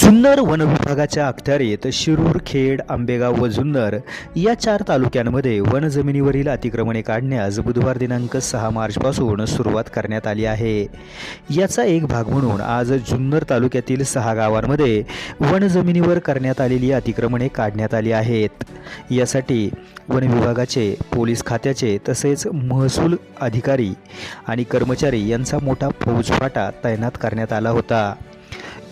Junnar one विभागाच्या अखत्यारीत शिरूर खेड आंबेगाव व जुन्नर या चार तालुक्यांमध्ये वन जमिनीवरील अतिक्रमणे काढण्यास बुधवार दिनांक सहा मार्चपासून सुरुवात करण्यात आली आहे. याचा एक भाग म्हणून आज जुन्नर तालुक्यातील सहा गावांमध्ये वन जमिनीवर करण्यात आलेली अतिक्रमणे काढण्यात आली आहेत. यासाठी वन विभागाचे पोलीस खात्याचे तसेच महसूल अधिकारी आणि कर्मचारी यांचा मोठा फौजफाटा तैनात करण्यात आला होता.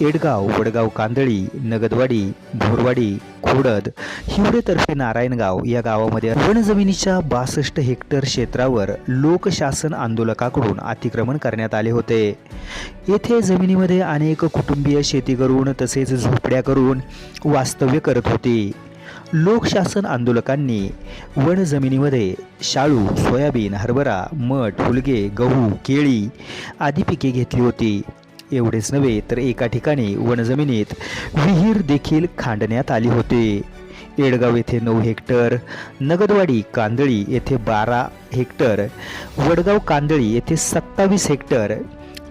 एडगाव वडगाव कांदळी नगदवाडी भोरवाडी खोडद हिवरेतर्फे नारायणगाव या गावामध्ये वनजमिनीच्या बासष्ट हेक्टर क्षेत्रावर लोकशासन आंदोलकाकडून अतिक्रमण करण्यात आले होते. येथे जमिनीमध्ये अनेक कुटुंबीय शेती करून तसेच झोपड्या करून वास्तव्य करत होते. लोकशासन आंदोलकांनी वन जमिनीमध्ये शाळू सोयाबीन हरभरा मठ फुलगे गहू केळी आदी पिके घेतली होती. एवढेच नव्हे तर एका ठिकाणी वनजमिनीत विहीर देखील खांडण्यात आली होते. येडगाव येथे नऊ हेक्टर नगदवाडी कांदळी येथे बारा हेक्टर वडगाव कांदळी येथे सत्तावीस हेक्टर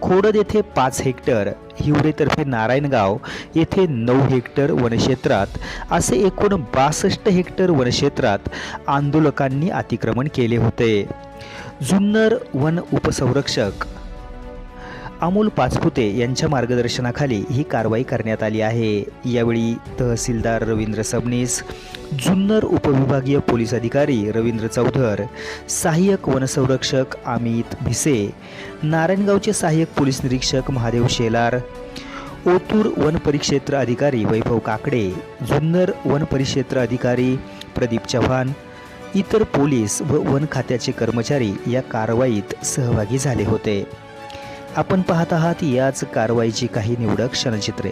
खोडद येथे पाच हेक्टर हिवरेतर्फे नारायणगाव येथे नऊ हेक्टर वनक्षेत्रात असे एकूण बासष्ट हेक्टर वनक्षेत्रात आंदोलकांनी अतिक्रमण केले होते. जुन्नर वन उपसंरक्षक अमोल पाचपुते यांच्या मार्गदर्शनाखाली ही कारवाई करण्यात आली आहे. यावेळी तहसीलदार रवींद्र सबनीस जुन्नर उपविभागीय पोलीस अधिकारी रवींद्र चौधर सहाय्यक वनसंरक्षक अमित भिसे नारायणगावचे सहाय्यक पोलीस निरीक्षक महादेव शेलार ओतूर वन परिक्षेत्र अधिकारी वैभव काकडे जुन्नर वन परिक्षेत्र अधिकारी प्रदीप चव्हाण इतर पोलीस व वन खात्याचे कर्मचारी या कारवाईत सहभागी झाले होते. आपण पाहत आहात याच कारवाईची काही निवडक क्षणचित्रे.